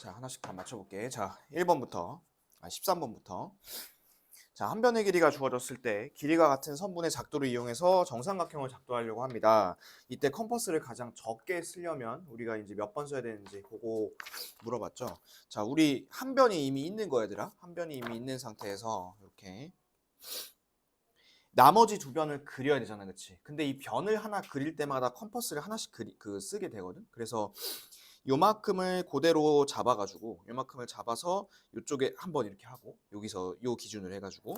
자, 하나씩 다 맞춰볼게. 자, 1번부터, 아, 13번부터. 자, 한 변의 길이가 주어졌을 때 길이가 같은 선분의 작도를 이용해서 정삼각형을 작도하려고 합니다. 이때 컴퍼스를 가장 적게 쓰려면 우리가 이제 몇 번 써야 되는지 그거 물어봤죠. 자, 우리 한 변이 이미 있는 거 얘들아. 한 변이 이미 있는 상태에서 이렇게 나머지 두 변을 그려야 되잖아, 그치? 근데 이 변을 하나 그릴 때마다 컴퍼스를 하나씩 그리, 그 쓰게 되거든. 그래서 요만큼을 그대로 잡아가지고 요만큼을 잡아서 요쪽에 한번 이렇게 하고 여기서 요 기준으로 해가지고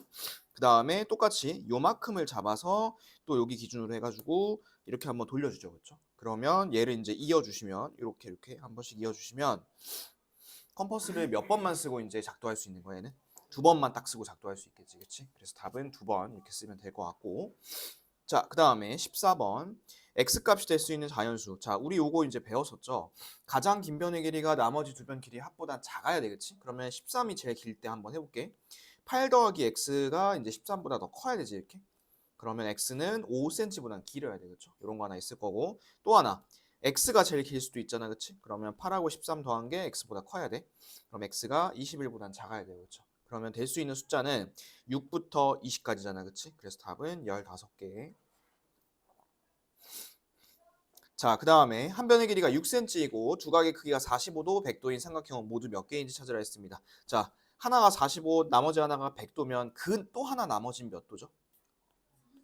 그 다음에 똑같이 요만큼을 잡아서 또 여기 기준으로 해가지고 이렇게 한번 돌려주죠, 그렇죠? 그러면 얘를 이제 이어주시면 이렇게 이렇게 한 번씩 이어주시면 컴퍼스를 몇 번만 쓰고 이제 작도할 수 있는 거에는 두 번만 딱 쓰고 작도할 수 있겠지, 그렇지? 그래서 답은 두 번 이렇게 쓰면 될 것 같고 자, 그 다음에 14번 x값이 될 수 있는 자연수. 자, 우리 요거 이제 배웠었죠. 가장 긴 변의 길이가 나머지 두 변 길이 합보다 작아야 되겠지? 그러면 13이 제일 길 때 한번 해볼게. 8 더하기 x가 이제 13보다 더 커야 되지 이렇게. 그러면 x는 5cm보다 길어야 되겠죠. 이런 거 하나 있을 거고 또 하나 x가 제일 길 수도 있잖아, 그렇지? 그러면 8하고 13 더한 게 x보다 커야 돼. 그럼 x가 21보다 작아야 되겠죠. 그러면 될 수 있는 숫자는 6부터 20까지잖아, 그렇지? 그래서 답은 15개. 자, 그 다음에 한 변의 길이가 6cm이고 두각의 크기가 45도, 100도인 삼각형은 모두 몇 개인지 찾으라 했습니다. 자, 하나가 45, 나머지 하나가 100도면 그 또 하나 나머지는 몇 도죠?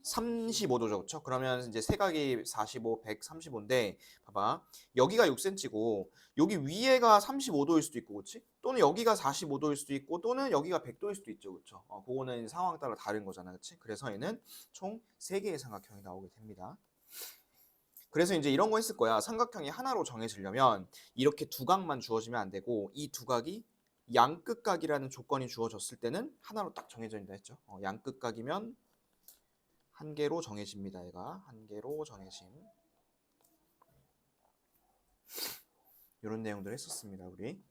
35도죠, 그렇죠? 그러면 이제 세각이 45, 135인데 봐봐, 여기가 6cm고 여기 위에가 35도일 수도 있고, 그렇지? 또는 여기가 45도일 수도 있고, 또는 여기가 100도일 수도 있죠, 그렇죠? 어, 그거는 상황 따라 다른 거잖아, 그렇지? 그래서 얘는 총 3개의 삼각형이 나오게 됩니다. 그래서 이제 이런 거 했을 거야. 삼각형이 하나로 정해지려면 이렇게 두각만 주어지면 안 되고 이 두각이 양끝각이라는 조건이 주어졌을 때는 하나로 딱 정해진다 했죠. 어, 양끝각이면 한 개로 정해집니다. 얘가 한 개로 정해짐. 이런 내용들 했었습니다. 우리.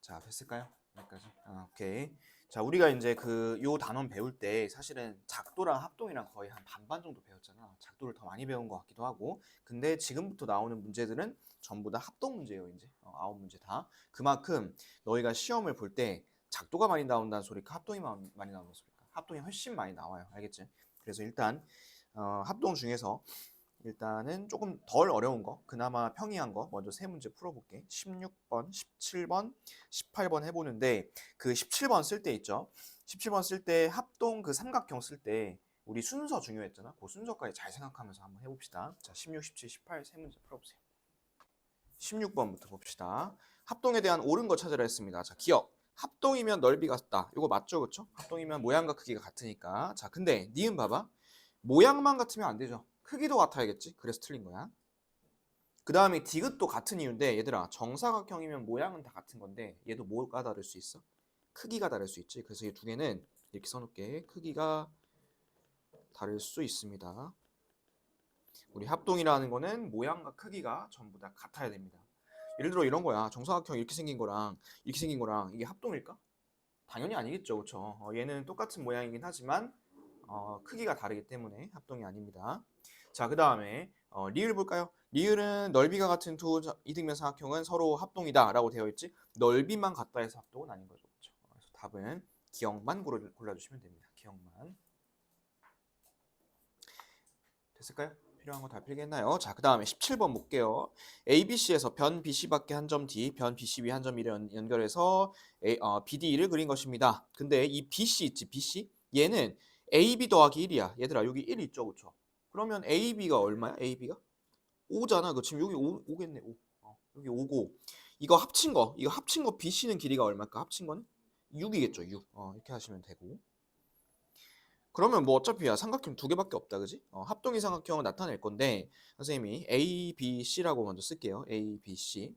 자, 됐을까요? 여기까지. 아, 오케이. 자, 우리가 이제 그 요 단원 배울 때 사실은 작도랑 합동이랑 거의 한 반반 정도 배웠잖아. 작도를 더 많이 배운 것 같기도 하고. 근데 지금부터 나오는 문제들은 전부 다 합동 문제예요, 이제. 어, 아홉 문제 다. 그만큼 너희가 시험을 볼 때 작도가 많이 나온다는 소리가 합동이 마- 많이 나오는 소리가 합동이 훨씬 많이 나와요. 알겠지? 그래서 일단 어, 합동 중에서 일단은 조금 덜 어려운 거, 그나마 평이한 거 먼저 세 문제 풀어볼게. 16번, 17번, 18번 해보는데 그 17번 쓸 때 있죠. 17번 쓸 때 합동 그 삼각형 쓸 때 우리 순서 중요했잖아. 그 순서까지 잘 생각하면서 한번 해봅시다. 자, 16, 17, 18 세 문제 풀어보세요. 16번부터 봅시다. 합동에 대한 옳은 거 찾으라 했습니다. 자, 기억. 합동이면 넓이가 같다. 이거 맞죠, 그렇죠? 합동이면 모양과 크기가 같으니까. 자, 근데 니은 봐봐. 모양만 같으면 안 되죠. 크기도 같아야겠지. 그래서 틀린 거야. 그 다음에 디귿도 같은 이유인데 얘들아 정사각형이면 모양은 다 같은 건데 얘도 뭐가 다를 수 있어? 크기가 다를 수 있지. 그래서 이 두 개는 이렇게 써놓을게. 크기가 다를 수 있습니다. 우리 합동이라는 거는 모양과 크기가 전부 다 같아야 됩니다. 예를 들어 이런 거야. 정사각형 이렇게 생긴 거랑 이렇게 생긴 거랑 이게 합동일까? 당연히 아니겠죠, 그렇죠? 어, 얘는 똑같은 모양이긴 하지만 어, 크기가 다르기 때문에 합동이 아닙니다. 자, 그 다음에 어, 리을 볼까요? 리을은 넓이가 같은 두 자- 이등변 삼각형은 서로 합동이다 라고 되어 있지 넓이만 같다 해서 합동은 아닌 거죠, 그렇죠? 그래서 답은 기억만 골라, 골라주시면 됩니다. 기억만 됐을까요? 필요한 거 다 필겠나요? 자, 그 다음에 17번 볼게요. ABC에서 변 BC 밖에 한 점 D, 변 BCB 한 점 1을 연- 연결해서 A, 어, BD를 그린 것입니다. 근데 이 BC 있지, BC? 얘는 AB 더하기 1이야. 얘들아, 여기 1 있죠, 그쵸? 그러면 AB가 얼마야? AB가? 5잖아. 그 지금 여기 5, 5겠네, 5. 어, 여기 5고. 이거 합친 거, 이거 합친 거 BC는 길이가 얼마일까? 합친 거는? 6이겠죠, 6. 어, 이렇게 하시면 되고. 그러면 뭐 어차피 야 삼각형 두 개밖에 없다 그지? 어, 합동이 삼각형을 나타낼 건데 선생님이 A, B, C라고 먼저 쓸게요. A, B, C.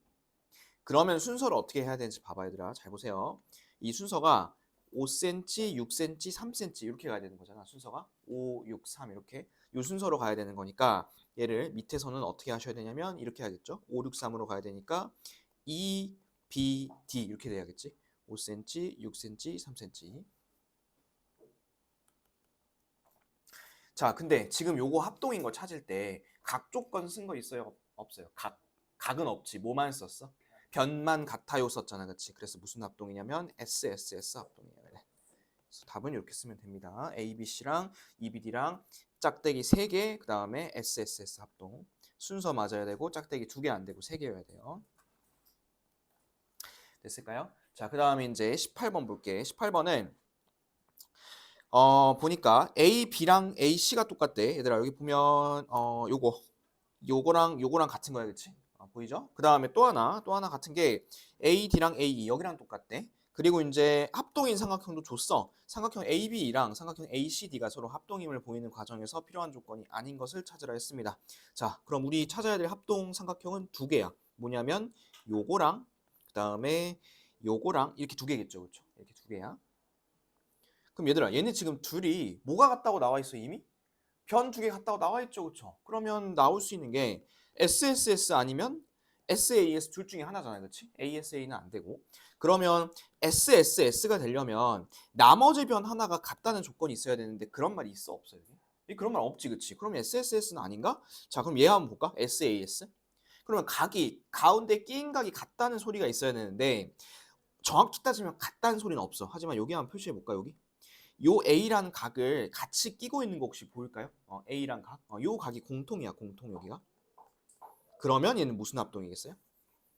그러면 순서를 어떻게 해야 되는지 봐봐 얘들아. 잘 보세요. 이 순서가 5cm, 6cm, 3cm 이렇게 가야 되는 거잖아. 순서가 5, 6, 3 이렇게 이 순서로 가야 되는 거니까 얘를 밑에서는 어떻게 하셔야 되냐면 이렇게 하겠죠. 5, 6, 3으로 가야 되니까 E, B, D 이렇게 돼야겠지. 5cm, 6cm, 3cm. 자, 근데 지금 요거 합동인 거 찾을 때 각 조건 쓴 거 있어요? 없- 없어요. 각. 각은 없지. 뭐만 썼어? 변만 같아요 썼잖아, 그렇지? 그래서 무슨 합동이냐면 SSS. 그래서 답은 이렇게 쓰면 됩니다. ABC랑 EBD랑 짝대기 3개, 그 다음에 SSS 합동. 순서 맞아야 되고 짝대기 2개 안 되고 3개여야 돼요. 됐을까요? 자, 그 다음에 이제 18번 볼게. 18번은 어 보니까 A, B랑 A, C가 똑같대. 얘들아 여기 보면 어 요거 요거랑 요거랑 같은 거야, 그렇지? 어, 보이죠? 그 다음에 또 하나 또 하나 같은 게 A, D랑 A, E 여기랑 똑같대. 그리고 이제 합동인 삼각형도 줬어. 삼각형 AB랑 삼각형 ACD가 서로 합동임을 보이는 과정에서 필요한 조건이 아닌 것을 찾으라 했습니다. 자, 그럼 우리 찾아야 될 합동 삼각형은 두 개야. 뭐냐면 요거랑 그 다음에 요거랑 이렇게 두 개겠죠, 그렇죠? 이렇게 두 개야. 그럼 얘들아, 얘네 지금 둘이 뭐가 같다고 나와 있어 이미? 변 두 개 같다고 나와 있죠, 그렇죠? 그러면 나올 수 있는 게 SSS 아니면 SAS 둘 중에 하나잖아요, 그렇지? ASA는 안 되고. 그러면 SSS가 되려면 나머지 변 하나가 같다는 조건이 있어야 되는데 그런 말이 있어 없어 여기? 이 그런 말 없지, 그렇지? 그럼 SSS는 아닌가? 자, 그럼 얘 한번 볼까? SAS. 그러면 각이 가운데 끼인 각이 같다는 소리가 있어야 되는데 정확히 따지면 같다는 소리는 없어. 하지만 여기 한번 표시해 볼까 여기? 요 A라는 각을 같이 끼고 있는 거 혹시 보일까요? 어, A란 각. 어, 요 각이 공통이야, 공통 여기가. 그러면 얘는 무슨 합동이겠어요?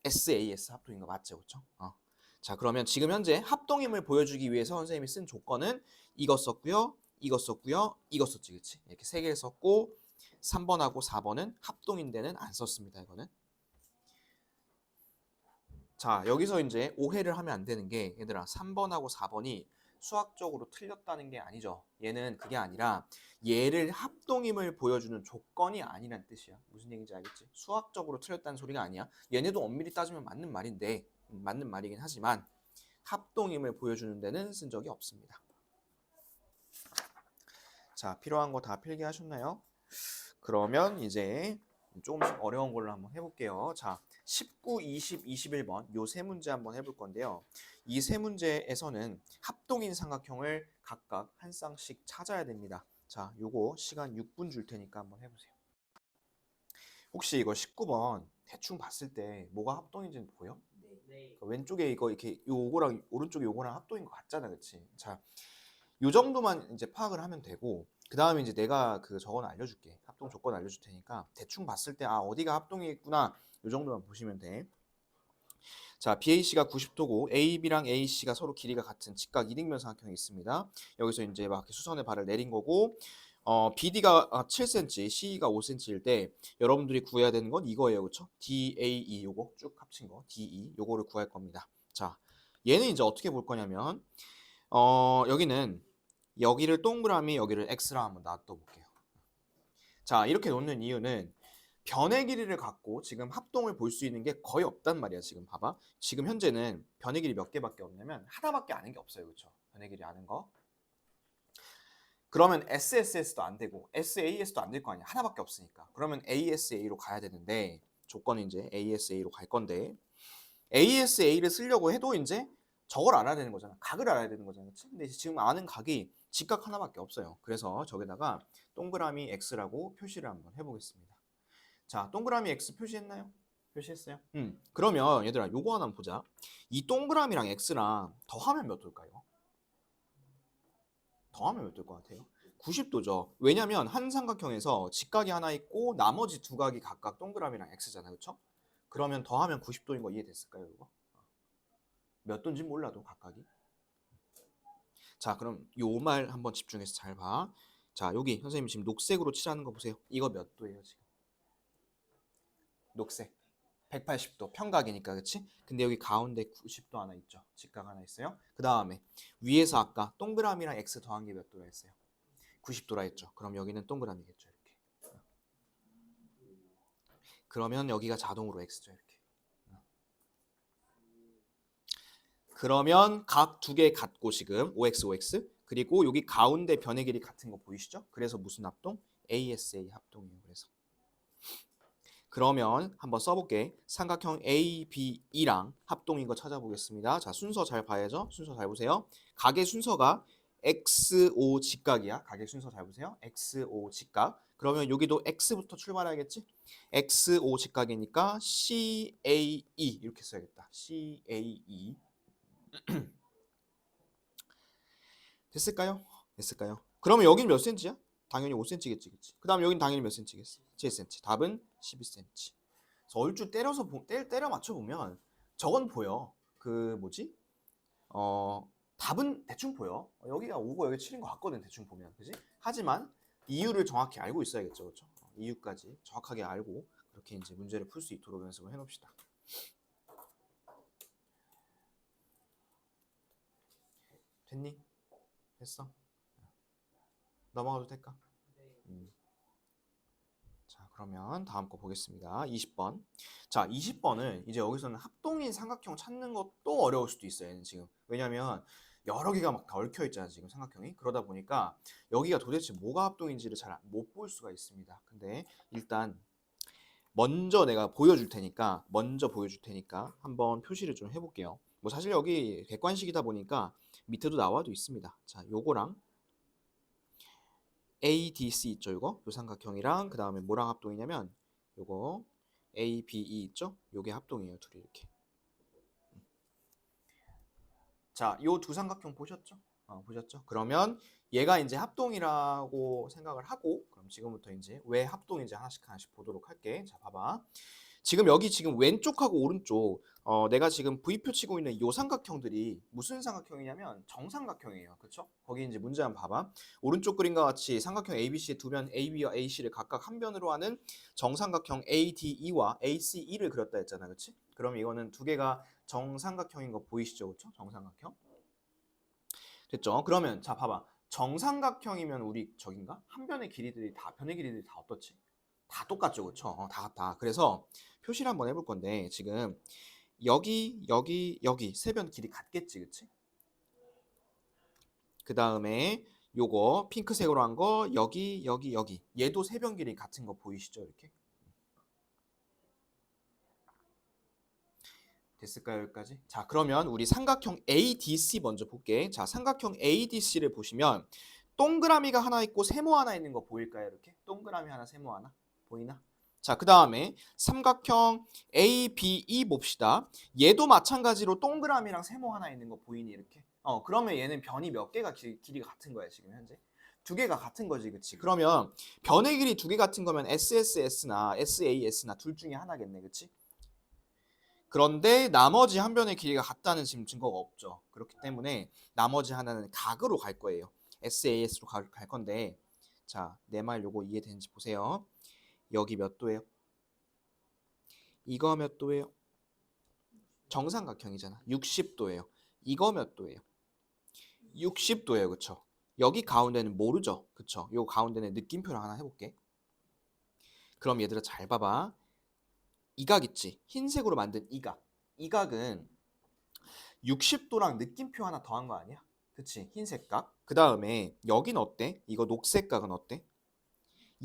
SAS 합동인 거 맞죠, 그렇죠? 어. 자, 그러면 지금 현재 합동임을 보여주기 위해서 선생님이 쓴 조건은 이것 썼고요, 이것 썼고요, 이것 썼지, 그렇지? 이렇게 세 개를 썼고 3번하고 4번은 합동인데는 안 썼습니다, 이거는. 자, 여기서 이제 오해를 하면 안 되는 게 얘들아 3번하고 4번이 수학적으로 틀렸다는 게 아니죠. 얘는 그게 아니라 얘를 합동임을 보여주는 조건이 아니란 뜻이야. 무슨 얘기인지 알겠지? 수학적으로 틀렸다는 소리가 아니야. 얘네도 엄밀히 따지면 맞는 말인데 음, 맞는 말이긴 하지만 합동임을 보여주는 데는 쓴 적이 없습니다. 자, 필요한 거 다 필기하셨나요? 그러면 이제 조금씩 어려운 걸로 한번 해볼게요. 자, 19, 20, 21번 요 세 문제 한번 해볼 건데요. 이 세 문제에서는 합동인 삼각형을 각각 한 쌍씩 찾아야 됩니다. 자, 요거 시간 6분 줄 테니까 한번 해보세요. 혹시 이거 19번 대충 봤을 때 뭐가 합동인지는 보여? 네. 그 왼쪽에 이거 이렇게 요거랑 오른쪽에 요거랑 합동인 것 같잖아, 그렇지? 자, 요 정도만 이제 파악을 하면 되고 그 다음에 이제 내가 그 저건 알려줄게. 합동 조건 알려줄 테니까 대충 봤을 때 아 어디가 합동이겠구나 요 정도만 보시면 돼. 자, BAC가 90도고 AB랑 AC가 서로 길이가 같은 직각 이등변 삼각형이 있습니다. 여기서 이제 막 수선의 발을 내린 거고 어, BD가 7cm, CE가 5cm일 때 여러분들이 구해야 되는 건 이거예요. 그렇죠? DAE 요거 쭉 합친 거 DE 요거를 구할 겁니다. 자, 얘는 이제 어떻게 볼 거냐면 어, 여기는 여기를 동그라미 여기를 x라 한번 놔둬 볼게요. 자, 이렇게 놓는 이유는 변의 길이를 갖고 지금 합동을 볼 수 있는 게 거의 없단 말이야. 지금 봐봐. 지금 현재는 변의 길이 몇 개밖에 없냐면 하나밖에 아는 게 없어요. 그렇죠? 변의 길이 아는 거. 그러면 SSS도 안 되고 SAS도 안 될 거 아니야. 하나밖에 없으니까. 그러면 ASA로 가야 되는데 조건이 이제 ASA로 갈 건데 ASA를 쓰려고 해도 이제 저걸 알아야 되는 거잖아. 각을 알아야 되는 거잖아. 근데 지금 아는 각이 직각 하나밖에 없어요. 그래서 저기다가 동그라미 X라고 표시를 한번 해보겠습니다. 자, 동그라미 X 표시했나요? 표시했어요? 음. 그러면 얘들아 요거 하나 보자. 이 동그라미랑 X랑 더하면 몇 도일까요? 더하면 몇 도일 것 같아요? 90도죠. 왜냐면 한 삼각형에서 직각이 하나 있고 나머지 두 각이 각각 동그라미랑 X잖아요. 그렇죠? 그러면 더하면 90도인 거 이해됐을까요, 이거? 몇 도인지 몰라도 각각이. 자, 그럼 요 말 한번 집중해서 잘 봐. 자, 여기 선생님 지금 녹색으로 칠하는 거 보세요. 이거 몇 도예요, 지금? 녹색. 180도 평각이니까 그치? 근데 여기 가운데 90도 하나 있죠. 직각 하나 있어요. 그 다음에 위에서 아까 동그라미랑 x 더한 게 몇 도라 했어요? 90도라 했죠. 그럼 여기는 동그라미겠죠. 이렇게. 그러면 여기가 자동으로 x죠. 이렇게. 그러면 각 두 개 같고 지금 5x, 5x 그리고 여기 가운데 변의 길이 같은 거 보이시죠? 그래서 무슨 합동? ASA 합동이에요. 그래서 그러면 한번 써볼게. 삼각형 ABE랑 합동인 거 찾아보겠습니다. 자 순서 잘 봐야죠. 순서 잘 보세요. 각의 순서가 XO 직각이야. 가격 순서 잘 보세요. XO 직각. 그러면 여기도 X부터 출발해야겠지? XO 직각이니까 CAE 이렇게 써야겠다. CAE. 됐을까요? 됐을까요? 그러면 여긴 몇 센치야? 당연히 5cm겠지, 그치? 그 다음 여긴 당연히 몇 cm겠어? 7cm. 답은 12cm. 그래서 얼추 때려서 때, 때려 맞춰 보면 저건 보여. 그 뭐지? 어 답은 대충 보여. 어, 여기가 5고 여기 7인 것 같거든 대충 보면, 그지? 하지만 이유를 정확히 알고 있어야겠죠, 그렇죠? 이유까지 정확하게 알고 그렇게 이제 문제를 풀 수 있도록 연습을 해놓읍시다. 됐니? 됐어? 넘어가도 될까? 음. 자, 그러면 다음 거 보겠습니다. 20번. 자, 20번은 이제 여기서는 합동인 삼각형 찾는 것도 어려울 수도 있어요. 지금. 왜냐면 여러 개가 막 다 얽혀 있잖아, 지금 삼각형이. 그러다 보니까 여기가 도대체 뭐가 합동인지를 잘 못 볼 수가 있습니다. 근데 일단 먼저 내가 보여줄 테니까 먼저 보여줄 테니까 한번 표시를 좀 해볼게요. 뭐 사실 여기 객관식이다 보니까 밑에도 나와도 있습니다. 자, 요거랑 ADC 있죠, 이거? 요 삼각형이랑 그 다음에 뭐랑 합동이냐면 요거 ABE 있죠? 요게 합동이에요, 둘이 이렇게. 자, 요 두 삼각형 보셨죠? 어, 보셨죠? 그러면 얘가 이제 합동이라고 생각을 하고 그럼 지금부터 이제 왜 합동인지 하나씩 하나씩 보도록 할게. 자, 봐봐. 지금 여기 지금 왼쪽하고 오른쪽 어, 내가 지금 V표 치고 있는 요 삼각형들이 무슨 삼각형이냐면 정삼각형이에요. 그렇죠? 거기 이제 문제 한번 봐봐. 오른쪽 그림과 같이 삼각형 ABC의 두변 AB와 AC를 각각 한 변으로 하는 정삼각형 ADE와 ACE를 그렸다 했잖아. 그렇지? 그럼 이거는 두 개가 정삼각형인 거 보이시죠? 그렇죠? 정삼각형. 됐죠? 그러면 자 봐봐. 정삼각형이면 우리 저긴가? 한 변의 길이들이 다 변의 길이들이 다 어떻지? 다 똑같죠, 그렇죠? 어, 다 같다. 그래서 표시를 한번 해볼 건데 지금 여기, 여기, 여기 세 변 길이 같겠지, 그치? 그 다음에 요거 핑크색으로 한 거 여기, 여기, 여기 얘도 세 변 길이 같은 거 보이시죠, 이렇게? 됐을까요, 여기까지? 자, 그러면 우리 삼각형 ADC 먼저 볼게. 자, 삼각형 ADC를 보시면 동그라미가 하나 있고 세모 하나 있는 거 보일까요, 이렇게? 동그라미 하나, 세모 하나 보이나? 자, 그 다음에 삼각형 ABE 봅시다. 얘도 마찬가지로 동그라미랑 세모 하나 있는 거 보이니 이렇게? 어, 그러면 얘는 변이 몇 개가 길, 길이가 같은 거야 지금 현재? 두 개가 같은 거지, 그치? 그러면 변의 길이 두 개 같은 거면 SSS나 SAS나 둘 중에 하나겠네, 그치? 그런데 나머지 한 변의 길이가 같다는 지금 증거가 없죠. 그렇기 때문에 나머지 하나는 각으로 갈 거예요. SAS로 갈, 갈 건데, 자, 내 말 요거 이해되는지 보세요. 여기 몇 도예요? 이거 몇 도예요? 정삼각형이잖아. 60도예요. 이거 몇 도예요? 60도예요. 그쵸? 여기 가운데는 모르죠. 그쵸? 요 가운데는 느낌표를 하나 해볼게. 그럼 얘들아 잘 봐봐. 이각 있지? 흰색으로 만든 이 각. 이 각은 60도랑 느낌표 하나 더한 거 아니야? 그치? 흰색 각. 그 다음에 여긴 어때? 이거 녹색 각은 어때?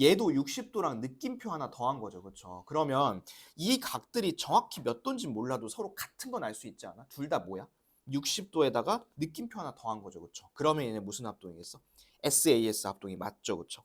얘도 60도랑 느낌표 하나 더한 거죠. 그렇죠? 그러면 이 각들이 정확히 몇 도인지 몰라도 서로 같은 건 알 수 있지 않아? 둘 다 뭐야? 60도에다가 느낌표 하나 더한 거죠. 그렇죠? 그러면 얘는 무슨 합동이겠어? SAS 합동이 맞죠. 그렇죠?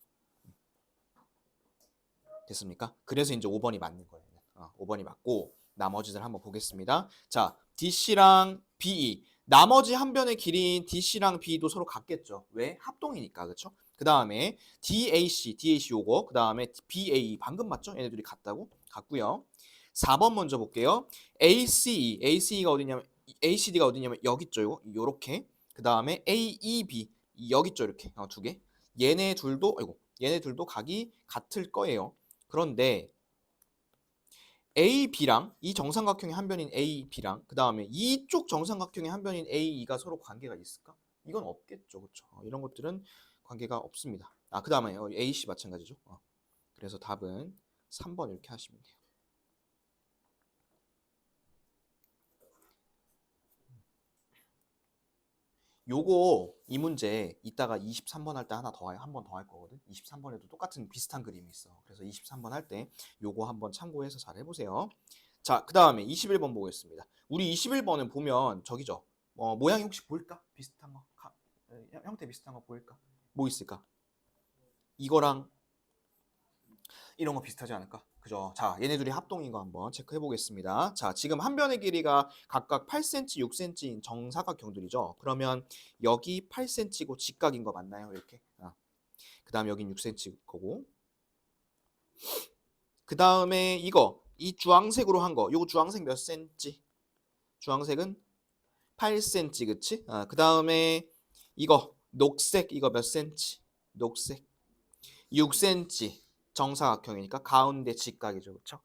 됐습니까? 그래서 이제 5번이 맞는 거예요. 어, 5번이 맞고 나머지들 한번 보겠습니다. 자, DC랑 BE 나머지 한 변의 길이인 DC랑 BE도 서로 같겠죠. 왜? 합동이니까. 그렇죠? 그 다음에 DAC, DAC 요거, 그 다음에 BAE 방금 맞죠? 얘네들이 같다고? 같고요. 4번 먼저 볼게요. ACE, ACE가 어디냐면 ACD가 어디냐면 여기 있죠, 요거. 요렇게. 그 다음에 AEB 여기 있죠, 이렇게. 어, 두 개. 얘네 둘도 아이고, 얘네 둘도 각이 같을 거예요. 그런데 AB랑 이 정삼각형의 한 변인 AB랑 그 다음에 이쪽 정삼각형의 한 변인 AE가 서로 관계가 있을까? 이건 없겠죠, 그렇죠? 이런 것들은 관계가 없습니다. 아, 그 다음에 AC 마찬가지죠. 어. 그래서 답은 3번 이렇게 하시면 돼요. 요거 이 문제 이따가 23번 할 때 하나 더 한 번 더 할 거거든. 23번에도 똑같은 비슷한 그림이 있어. 그래서 23번 할 때 요거 한번 참고해서 잘 해보세요. 자, 그 다음에 21번 보겠습니다. 우리 21번은 보면 저기죠. 어, 모양이 혹시 보일까? 비슷한 거. 가, 형- 형태 비슷한 거 보일까? 뭐 있을까? 이거랑 이런 거 비슷하지 않을까? 그죠? 자, 얘네 둘이 합동인 거 한번 체크해 보겠습니다. 자, 지금 한 변의 길이가 각각 8cm, 6cm인 정사각형들이죠. 그러면 여기 8cm고 직각인 거 맞나요? 이렇게. 아. 그다음 여긴 6cm 거고. 그다음에 이거 이 주황색으로 한 거. 요거 주황색 몇 cm? 주황색은 8cm, 그치? 아, 그다음에 이거 녹색 이거 몇 cm? 녹색 6cm. 정사각형이니까 가운데 직각이죠. 그렇죠?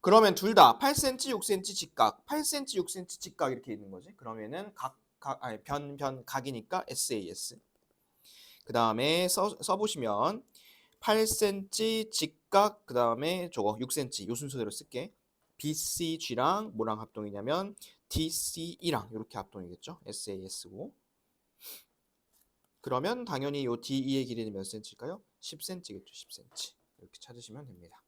그러면 둘 다 8cm, 6cm 직각, 8cm, 6cm 직각 이렇게 있는 거지. 그러면은 각, 각 아니 변, 변 각이니까 SAS. 그 다음에 써, 써 보시면 8cm 직각 그 다음에 저거 6cm 요 순서대로 쓸게. BCG랑 뭐랑 합동이냐면 DCE랑 이렇게 합동이겠죠. SAS고. 그러면 당연히 요 DE의 길이는 몇 cm일까요? 10cm겠죠. 10cm. 이렇게 찾으시면 됩니다.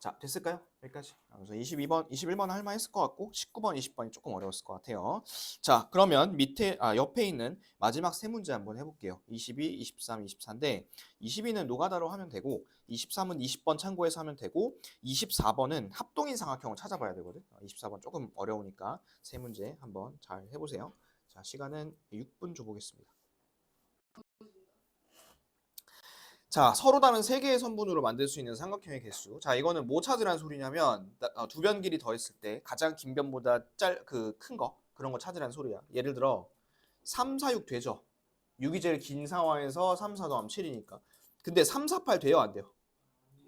자, 됐을까요? 여기까지. 아, 그래서 22번, 21번 할만 했을 것 같고 19번, 20번이 조금 어려웠을 것 같아요. 자, 그러면 밑에 아, 옆에 있는 마지막 세 문제 한번 해볼게요. 22, 23, 24인데 22는 노가다로 하면 되고 23은 20번 참고해서 하면 되고 24번은 합동인 삼각형을 찾아봐야 되거든. 24번 조금 어려우니까 세 문제 한번 잘 해보세요. 자, 시간은 6분 줘보겠습니다. 자, 서로 다른 세 개의 선분으로 만들 수 있는 삼각형의 개수. 자, 이거는 뭐 찾으란 소리냐면 나- 어, 두변 길이 더했을 때 가장 긴 변보다 짤그큰 거 그런 거 찾으란 소리야. 예를 들어 3, 4, 6 되죠. 6이 제일 긴 상황에서 3, 4 더하면 7이니까. 근데 3, 4, 8 돼요, 안 돼요?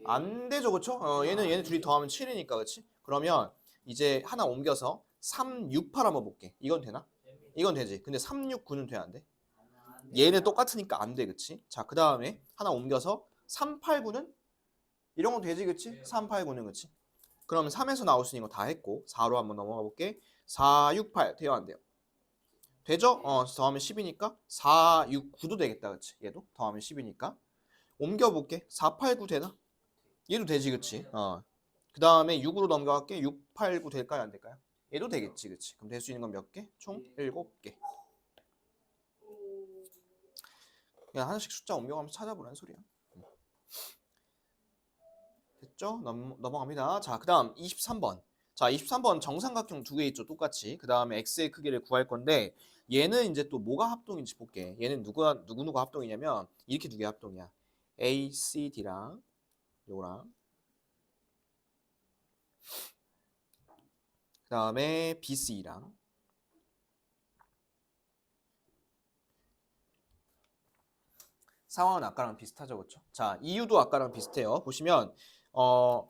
안 되죠, 그렇죠? 어, 얘는 얘는 둘이 더하면 7이니까, 그렇지? 그러면 이제 하나 옮겨서 3, 6, 8 한번 볼게. 이건 되나? 이건 되지. 근데 3, 6, 9는 돼, 안 돼? 얘는 똑같으니까 안 돼, 그치? 자, 그 다음에 하나 옮겨서 3, 8, 9는 이런 건 되지, 그치? 3, 8, 9는 그치? 그러면 3에서 나올 수 있는 거 다 했고 4로 한번 넘어가 볼게. 4, 6, 8 돼요, 안 돼요? 되죠? 어, 더하면 10이니까 4, 6, 9도 되겠다, 그치? 얘도 더하면 10이니까 옮겨 볼게. 4, 8, 9 되나? 얘도 되지, 그치? 어. 그 다음에 6으로 넘어갈게. 6, 8, 9 될까요, 안 될까요? 얘도 되겠지, 그치? 그럼 될 수 있는 건 몇 개? 총 7개. 그냥 하나씩 숫자 옮겨가면서 찾아보라는 소리야. 음. 됐죠? 넘, 넘어갑니다. 자, 그 다음 23번. 자, 23번 정삼각형 두 개 있죠, 똑같이. 그 다음에 x의 크기를 구할 건데 얘는 이제 또 뭐가 합동인지 볼게. 얘는 누가 누구 누가 합동이냐면 이렇게 두 개 합동이야. A, C, D랑 요거랑 그 다음에 B, C랑 상황은 아까랑 비슷하죠, 그렇죠? 자, 이유도 아까랑 비슷해요. 보시면 어,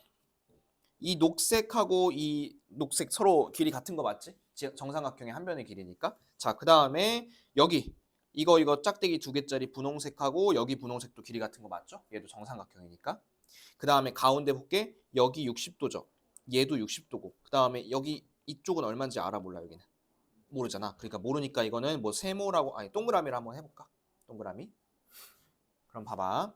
이 녹색하고 이 녹색 서로 길이 같은 거 맞지? 지- 정삼각형의 한 변의 길이니까. 자, 그 다음에 여기 이거 이거 짝대기 두 개짜리 분홍색하고 여기 분홍색도 길이 같은 거 맞죠? 얘도 정삼각형이니까. 그 다음에 가운데 볼게. 여기 60도죠. 얘도 60도고. 그 다음에 여기 이쪽은 얼마인지 알아 몰라 여기는. 모르잖아. 그러니까 모르니까 이거는 뭐 세모라고 아니 동그라미를 한번 해볼까? 동그라미. 그럼 봐봐.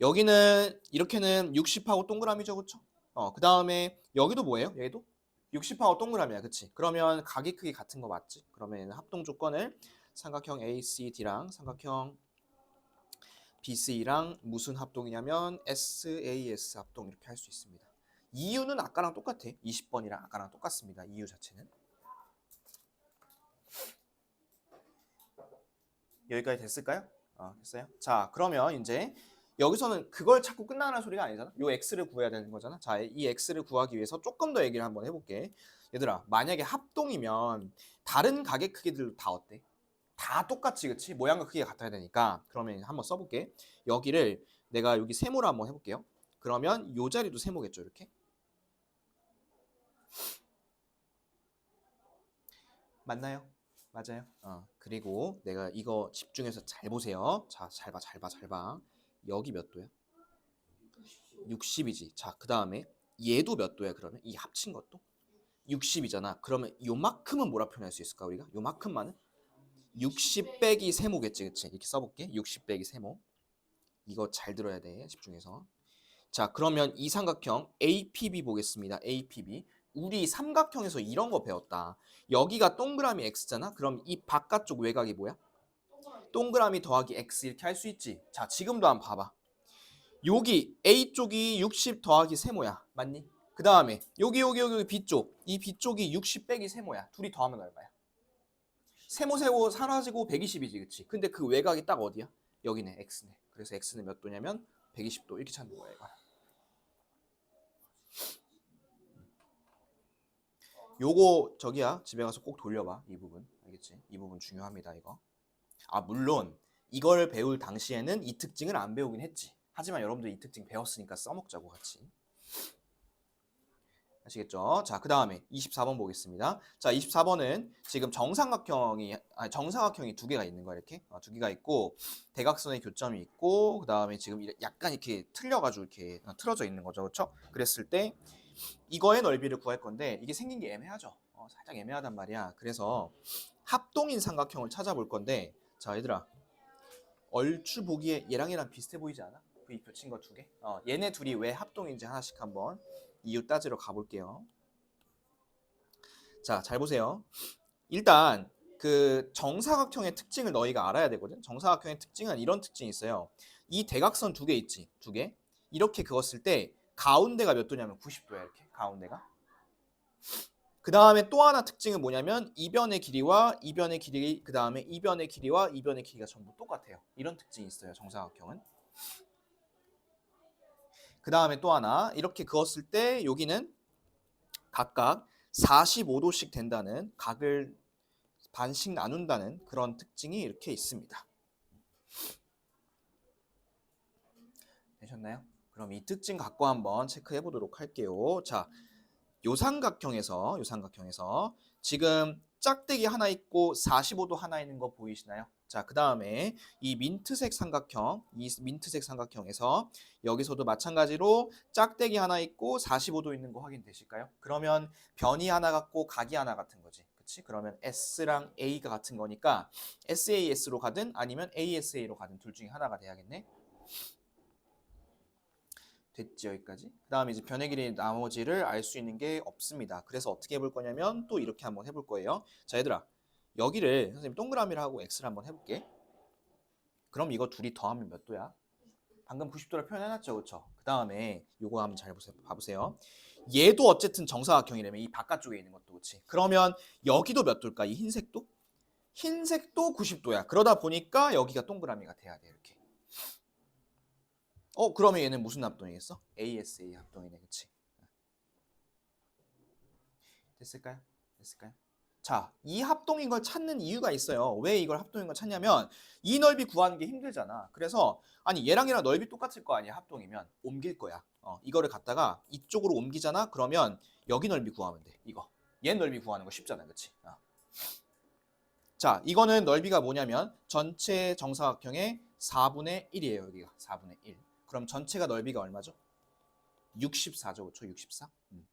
여기는 이렇게는 60하고 동그라미죠, 그렇죠? 어, 그 다음에 여기도 뭐예요? 얘도 60하고 동그라미야, 그치? 그러면 각이 크기 같은 거 맞지? 그러면 합동 조건을 삼각형 ACD랑 삼각형 BC랑 무슨 합동이냐면 SAS 합동 이렇게 할 수 있습니다. 이유는 아까랑 똑같아. 20번이랑 아까랑 똑같습니다. 이유 자체는. 여기까지 됐을까요? 어, 됐어요? 자, 그러면 이제 여기서는 그걸 찾고 끝나는 소리가 아니잖아. 요 x를 구해야 되는 거잖아. 자, 이 x를 구하기 위해서 조금 더 얘기를 한번 해볼게. 얘들아, 만약에 합동이면 다른 가게 크기들도 다 어때? 다 똑같지, 그치? 모양과 크기가 같아야 되니까. 그러면 한번 써볼게. 여기를 내가 여기 세모로 한번 해볼게요. 그러면 요 자리도 세모겠죠, 이렇게? 맞나요? 맞아요. 어, 그리고 내가 이거 집중해서 잘 보세요. 자, 잘 봐, 잘 봐, 잘 봐. 여기 몇 도야? 60이지. 자, 그 다음에 얘도 몇 도야, 그러면? 이 합친 것도? 60이잖아. 그러면 요만큼은 뭐라 표현할 수 있을까, 우리가? 요만큼만은? 60 빼기 세모겠지, 그치? 이렇게 써볼게. 60 빼기 세모. 이거 잘 들어야 돼, 집중해서. 자, 그러면 이 삼각형 APB 보겠습니다. APB. 우리 삼각형에서 이런 거 배웠다. 여기가 동그라미 x잖아. 그럼 이 바깥쪽 외곽이 뭐야? 동그라미 더하기 x 이렇게 할 수 있지. 자, 지금도 한번 봐봐. 여기 A 쪽이 60 더하기 세모야. 맞니? 그 다음에 여기 여기 여기 B 쪽. 이 B 쪽이 60 빼기 세모야. 둘이 더하면 얼마야? 세모 세모 사라지고 120이지, 그치? 근데 그 외곽이 딱 어디야? 여기네, x네. 그래서 x는 몇 도냐면 120도 이렇게 찾는 거야, 이거. 요거 저기야 집에 가서 꼭 돌려봐 이 부분 알겠지? 이 부분 중요합니다 이거 아 물론 이걸 배울 당시에는 이 특징을 안 배우긴 했지 하지만 여러분들 이 특징 배웠으니까 써먹자고 같이 아시겠죠? 자, 그 다음에 24번 보겠습니다. 자, 24번은 지금 정삼각형이, 아니, 정사각형이 두 개가 있는 거야, 이렇게. 어, 두 개가 있고, 대각선의 교점이 있고, 그 다음에 지금 약간 이렇게 틀려가지고 이렇게 어, 틀어져 있는 거죠. 그렇죠? 그랬을 때, 이거의 넓이를 구할 건데, 이게 생긴 게 애매하죠? 어, 살짝 애매하단 말이야. 그래서 합동인 삼각형을 찾아볼 건데, 자, 얘들아. 얼추 보기에 얘랑 얘랑 비슷해 보이지 않아? V표 친 거 두 개? 어, 얘네 둘이 왜 합동인지 하나씩 한번 이유 따지러 가볼게요. 자, 잘 보세요. 일단 그 정사각형의 특징을 너희가 알아야 되거든. 정사각형의 특징은 이런 특징이 있어요. 이 대각선 두 개 있지, 두 개. 이렇게 그었을 때 가운데가 몇 도냐면 90도야 이렇게 가운데가. 그 다음에 또 하나 특징은 뭐냐면 이변의 길이와 이변의 길이 그 다음에 이변의 길이와 이변의 길이가 전부 똑같아요. 이런 특징이 있어요. 정사각형은. 그 다음에 또 하나 이렇게 그었을 때 여기는 각각 45도씩 된다는 각을 반씩 나눈다는 그런 특징이 이렇게 있습니다. 되셨나요? 그럼 이 특징 갖고 한번 체크해 보도록 할게요. 자, 요 삼각형에서 요 삼각형에서 지금 짝대기 하나 있고 45도 하나 있는 거 보이시나요? 자, 그 다음에 이 민트색 삼각형, 이 민트색 삼각형에서 여기서도 마찬가지로 짝대기 하나 있고 45도 있는 거 확인되실까요? 그러면 변이 하나 같고 각이 하나 같은 거지. 그치? 그러면 S랑 A가 같은 거니까 SAS로 가든 아니면 ASA로 가든 둘 중에 하나가 돼야겠네. 됐지 여기까지. 그 다음에 이제 변의 길이 나머지를 알 수 있는 게 없습니다. 그래서 어떻게 해볼 거냐면 또 이렇게 한번 해볼 거예요. 자 얘들아 여기를 선생님 동그라미를 하고 x를 한번 해볼게. 그럼 이거 둘이 더하면 몇 도야? 방금 90도를 표현해놨죠, 그렇죠? 그 다음에 요거 한번 잘 보세요. 봐보세요. 얘도 어쨌든 정사각형이라면 이 바깥쪽에 있는 것도 그렇지. 그러면 여기도 몇 도일까? 이 흰색도? 흰색도 90도야. 그러다 보니까 여기가 동그라미가 돼야 돼 이렇게. 어 그러면 얘는 무슨 합동이겠어? ASA 합동이네, 그렇지? 됐을까요? 됐을까요? 자, 이 합동인 걸 찾는 이유가 있어요. 왜 이걸 합동인 걸 찾냐면 이 넓이 구하는 게 힘들잖아. 그래서 아니 얘랑 얘랑 넓이 똑같을 거 아니야 합동이면 옮길 거야. 어, 이거를 갖다가 이쪽으로 옮기잖아. 그러면 여기 넓이 구하면 돼. 이거. 얘 넓이 구하는 거 쉽잖아, 그렇지? 어. 자, 이거는 넓이가 뭐냐면 전체 정사각형의 4분의 1이에요. 여기가 4분의 1. 그럼 전체가 넓이가 얼마죠? 64죠, 그렇죠? 64. 음.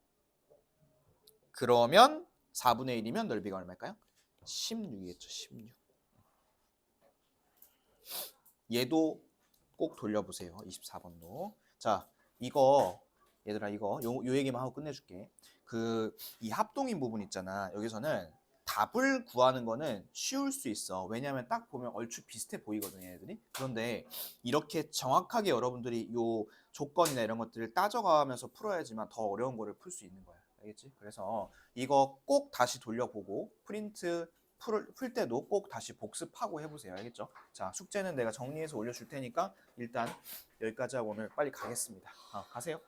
그러면 4분의 1이면 넓이가 얼마일까요? 16이겠죠. 16. 얘도 꼭 돌려보세요. 24번도. 자, 이거 얘들아 이거 요, 요 얘기만 하고 끝내줄게. 그 이 합동인 부분 있잖아. 여기서는 답을 구하는 거는 쉬울 수 있어. 왜냐하면 딱 보면 얼추 비슷해 보이거든요, 얘들이. 그런데 이렇게 정확하게 여러분들이 요 조건이나 이런 것들을 따져가면서 풀어야지만 더 어려운 거를 풀 수 있는 거야. 알겠지? 그래서 이거 꼭 다시 돌려보고 프린트 풀, 풀 때도 꼭 다시 복습하고 해보세요. 알겠죠? 자, 숙제는 내가 정리해서 올려줄 테니까 일단 여기까지 하고 오늘 빨리 가겠습니다. 아, 가세요.